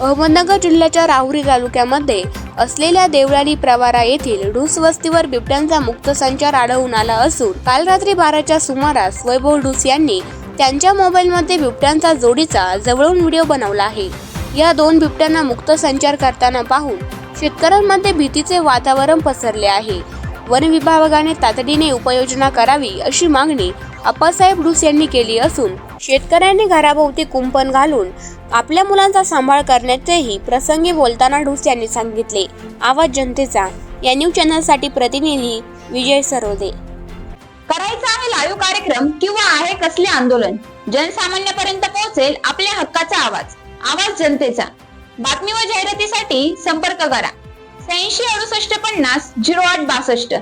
अहमदनगर जिल्ह्याच्या राहुरी तालुक्यामध्ये असलेल्या देवळाली प्रवारा येथील ढूस वस्तीवर बिबट्यांचा मुक्त संचार आढळून आला असून काल रात्री बाराच्या सुमारास वैभव ढूस यांनी त्यांच्या मोबाईलमध्ये बिबट्यांचा जोडीचा जवळून व्हिडिओ बनवला आहे. या दोन बिबट्यांना मुक्त संचार करताना पाहून शेतकऱ्यांमध्ये भीतीचे वातावरण पसरले आहे. वन विभागाने तातडीने उपाययोजना करावी अशी मागणी अप्पासाहेब ढूस यांनी केली असून शेतकऱ्यांनी घराभोवती कुंपण घालून आपल्या मुलांचा सांभाळ करण्याचेही प्रसंगी बोलताना ढूस यांनी सांगितले. आवाज जनतेचा या न्यूज चॅनलसाठी प्रतिनिधी विजय सरोदे. करायचा आहे लाईव्ह कार्यक्रम किंवा आहे कसले आंदोलन? जनसामान्यापर्यंत पोहोचेल आपल्या हक्काचा आवाज. आवाज जनतेचा. बातमी व जाहिरातीसाठी संपर्क करा. ऐंशी अडुसष्ट पन्नास झिरो आठ बासष्ट.